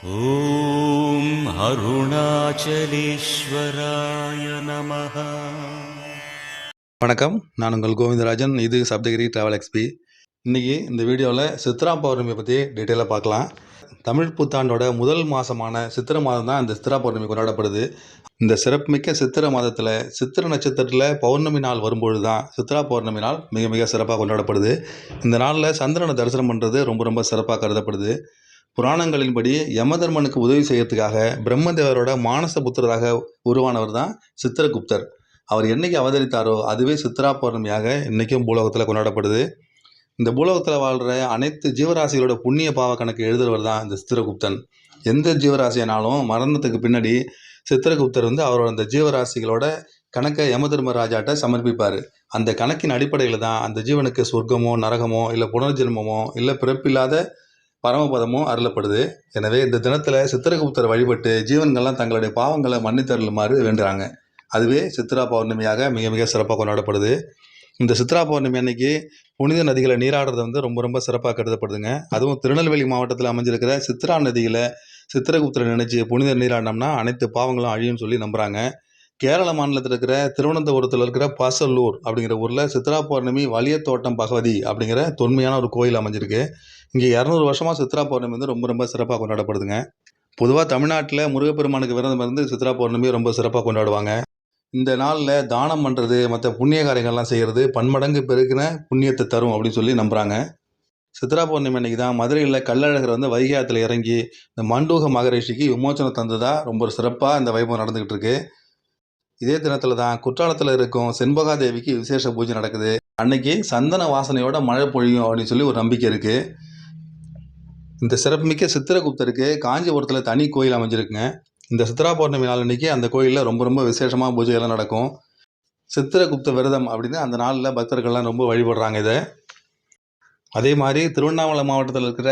ॐ அருணாச்சலேஸ்வராய நமக வணக்கம் நான் உங்கள் கோவிந்தராஜன் இது சப்தகிரி ட்ராவல் எக்ஸ்பி இன்றைக்கி இந்த வீடியோவில் சித்ரா பௌர்ணமி பற்றி டீட்டெயிலாக பார்க்கலாம். தமிழ் புத்தாண்டோட முதல் மாதமான சித்திரை மாதம் தான் இந்த சித்ரா பௌர்ணமி கொண்டாடப்படுது. இந்த சிறப்புமிக்க சித்திரை மாதத்தில் சித்திர நட்சத்திரத்தில் பௌர்ணமி நாள் வரும்பொழுது தான் சித்ரா பௌர்ணமி நாள் மிக மிக சிறப்பாக கொண்டாடப்படுது. இந்த நாளில் சந்திரனை தரிசனம் பண்ணுறது ரொம்ப ரொம்ப சிறப்பாக கருதப்படுது. புராணங்களின்படி யமதர்மனுக்கு உதவி செய்யறதுக்காக பிரம்மதேவரோட மானச புத்திரராக உருவானவர் தான் சித்திரகுப்தர். அவர் என்னைக்கு அவதரித்தாரோ அதுவே சித்ரா பௌர்ணமியாக இன்றைக்கும் பூலோகத்தில் கொண்டாடப்படுது. இந்த பூலோகத்தில் வாழ்கிற அனைத்து ஜீவராசிகளோட புண்ணிய பாவ கணக்கு எழுதுறவர் தான் இந்த சித்திரகுப்தன். எந்த ஜீவராசியானாலும் மரணத்துக்கு பின்னாடி சித்திரகுப்தர் வந்து அவரோட அந்த ஜீவராசிகளோட கணக்கை யமதர்மராஜாட்ட சமர்ப்பிப்பார். அந்த கணக்கின் அடிப்படையில் தான் அந்த ஜீவனுக்கு சொர்க்கமோ நரகமோ இல்லை புனர்ஜென்மமோ இல்லை பிறப்பில்லாத பரமபதமும் அருளப்படுது. எனவே இந்த தினத்தில் சித்திரகுப்தர் வழிபட்டு ஜீவன்கள்லாம் தங்களுடைய பாவங்களை மன்னித்தருளுமாறு வேண்டுறாங்க. அதுவே சித்ரா பௌர்ணமியாக மிக மிக சிறப்பாக கொண்டாடப்படுது. இந்த சித்ரா பௌர்ணமி அன்னைக்கு புனித நதிகளை நீராடுறது வந்து ரொம்ப ரொம்ப சிறப்பாக கருதப்படுதுங்க. அதுவும் திருநெல்வேலி மாவட்டத்தில் அமைஞ்சிருக்கிற சித்ரா நதியில் சித்திரகுப்தரை நினைச்சு புனித நீராடினோம்னா அனைத்து பாவங்களும் அழியும்னு சொல்லி நம்புகிறாங்க கேரள மாநிலத்தில் இருக்கிற திருவனந்தபுரத்தில் இருக்கிற பாசல்லூர் அப்படிங்கிற ஊரில் சித்ரா பௌர்ணமி வலியத்தோட்டம் பகவதி அப்படிங்கிற தொன்மையான ஒரு கோயில் அமைஞ்சிருக்கு. இங்கே இரநூறு வருஷமாக சித்ரா பௌர்ணமி வந்து ரொம்ப ரொம்ப சிறப்பாக கொண்டாடப்படுதுங்க. பொதுவாக தமிழ்நாட்டில் முருகப்பெருமானுக்கு விரதம் இருந்து சித்ரா பௌர்ணமி ரொம்ப சிறப்பாக கொண்டாடுவாங்க. இந்த நாளில் தானம் பண்ணுறது மற்ற புண்ணிய காரியங்கள்லாம் செய்கிறது பன்மடங்கு பெருக்கின புண்ணியத்தை தரும் அப்படின்னு சொல்லி நம்புகிறாங்க சித்ரா பௌர்ணமி அன்னைக்கு தான் மதுரையில் கள்ளழகர் வந்து வைகாத்தில் இறங்கி இந்த மண்டூக மகரிஷிக்கு விமோச்சனம் தந்ததாக ரொம்ப ஒரு சிறப்பாக இந்த வைபவம் நடந்துக்கிட்டு இருக்குது இதே தினத்தில் தான் குற்றாலத்தில் இருக்கும் செண்பகாதேவிக்கு விசேஷ பூஜை நடக்குது. அன்னைக்கு சந்தன வாசனையோட மழை பொழியும் அப்படின்னு சொல்லி ஒரு நம்பிக்கை இருக்குது இந்த சிறப்புமிக்க சித்திரகுப்தருக்கு காஞ்சிபுரத்தில் தனி கோயில் அமைஞ்சிருக்குங்க. இந்த சித்ரா பௌர்ணமி நாள் அன்றைக்கி அந்த கோயிலில் ரொம்ப ரொம்ப விசேஷமாக பூஜைகள்லாம் நடக்கும். சித்திரகுப்த விரதம் அப்படின்னு அந்த நாளில் பக்தர்கள்லாம் ரொம்ப வழிபடுறாங்க இதை. அதே மாதிரி திருவண்ணாமலை மாவட்டத்தில் இருக்கிற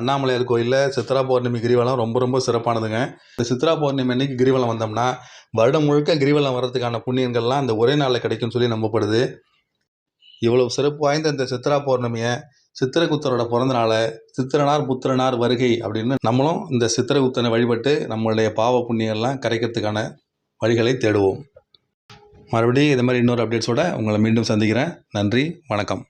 அண்ணாமலையார் கோயிலில் சித்ரா பௌர்ணமி கிரிவலம் ரொம்ப ரொம்ப சிறப்பானதுங்க. இந்த சித்ரா பௌர்ணமி அன்னைக்கு கிரிவலம் வந்தோம்னா வருடம் முழுக்க கிரிவலம் வர்றதுக்கான புண்ணியங்கள்லாம் அந்த ஒரே நாளில் கிடைக்கும்னு சொல்லி நம்பப்படுது. இவ்வளவு சிறப்பு வாய்ந்த இந்த சித்ரா பௌர்ணமியை சித்திரகுத்தரோட பிறந்த நாளை சித்திரனார் புத்திரனார் வருகை அப்படின்னு நம்மளும் இந்த சித்திரகுத்தனை வழிபட்டு நம்மளுடைய பாவ புண்ணியெல்லாம் கரைக்கிறதுக்கான வழிகளை தேடுவோம். மறுபடியும் இது மாதிரி இன்னொரு அப்டேட்ஸோட உங்களை மீண்டும் சந்திக்கிறேன். நன்றி வணக்கம்.